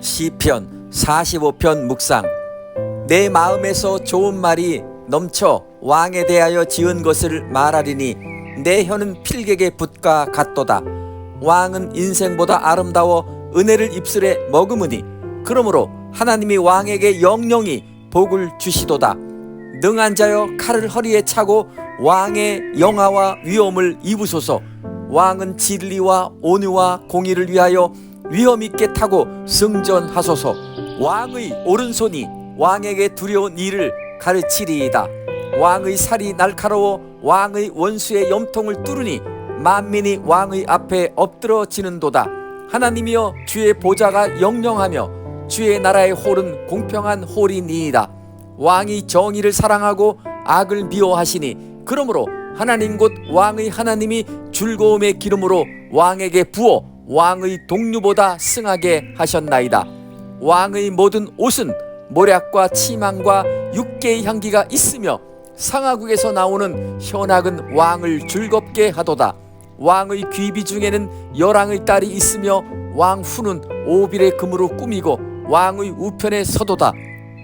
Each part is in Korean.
시편 45편 묵상. 내 마음에서 좋은 말이 넘쳐 왕에 대하여 지은 것을 말하리니 내 혀는 필객의 붓과 같도다. 왕은 인생보다 아름다워 은혜를 입술에 머금으니 그러므로 하나님이 왕에게 영영이 복을 주시도다. 능한 자여 칼을 허리에 차고 왕의 영화와 위엄을 입으소서. 왕은 진리와 온유와 공의를 위하여 위엄 있게 타고 승전하소서. 왕의 오른손이 왕에게 두려운 일을 가르치리이다. 왕의 살이 날카로워 왕의 원수의 염통을 뚫으니 만민이 왕의 앞에 엎드러지는도다. 하나님이여 주의 보좌가 영영하며 주의 나라의 홀은 공평한 홀이니이다. 왕이 정의를 사랑하고 악을 미워하시니 그러므로 하나님 곧 왕의 하나님이 즐거움의 기름으로 왕에게 부어 왕의 동류보다 승하게 하셨나이다. 왕의 모든 옷은 모략과 치망과 육개의 향기가 있으며 상하국에서 나오는 현악은 왕을 즐겁게 하도다. 왕의 귀비 중에는 열왕의 딸이 있으며 왕 후는 오빌의 금으로 꾸미고 왕의 우편에 서도다.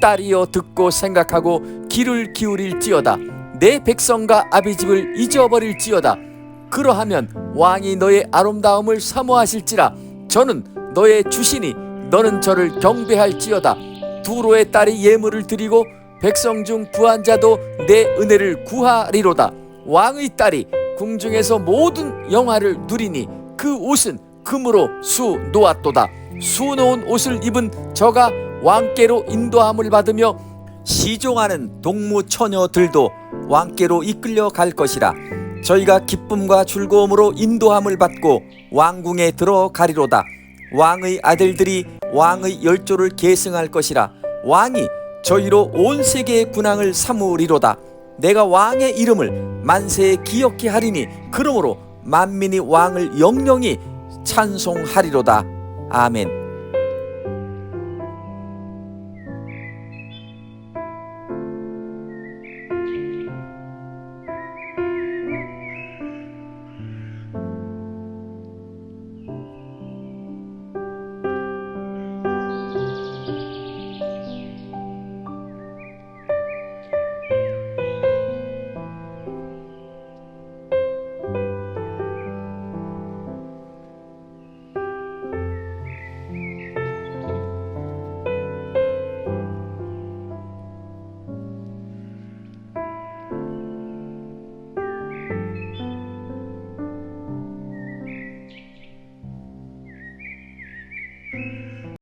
딸이여 듣고 생각하고 귀를 기울일지어다. 내 백성과 아비집을 잊어버릴지어다 그러하면 왕이 너의 아름다움을 사모하실지라 저는 너의 주시니 너는 저를 경배할지어다. 두로의 딸이 예물을 드리고 백성 중 부한 자도 내 은혜를 구하리로다. 왕의 딸이 궁중에서 모든 영화를 누리니 그 옷은 금으로 수 놓았도다. 수 놓은 옷을 입은 저가 왕께로 인도함을 받으며 시종하는 동무 처녀들도 왕께로 이끌려 갈 것이라 저희가 기쁨과 즐거움으로 인도함을 받고 왕궁에 들어가리로다. 왕의 아들들이 왕의 열조를 계승할 것이라 왕이 저희로 온 세계의 군왕을 삼으리로다. 내가 왕의 이름을 만세에 기억케 하리니 그러므로 만민이 왕을 영영히 찬송하리로다. 아멘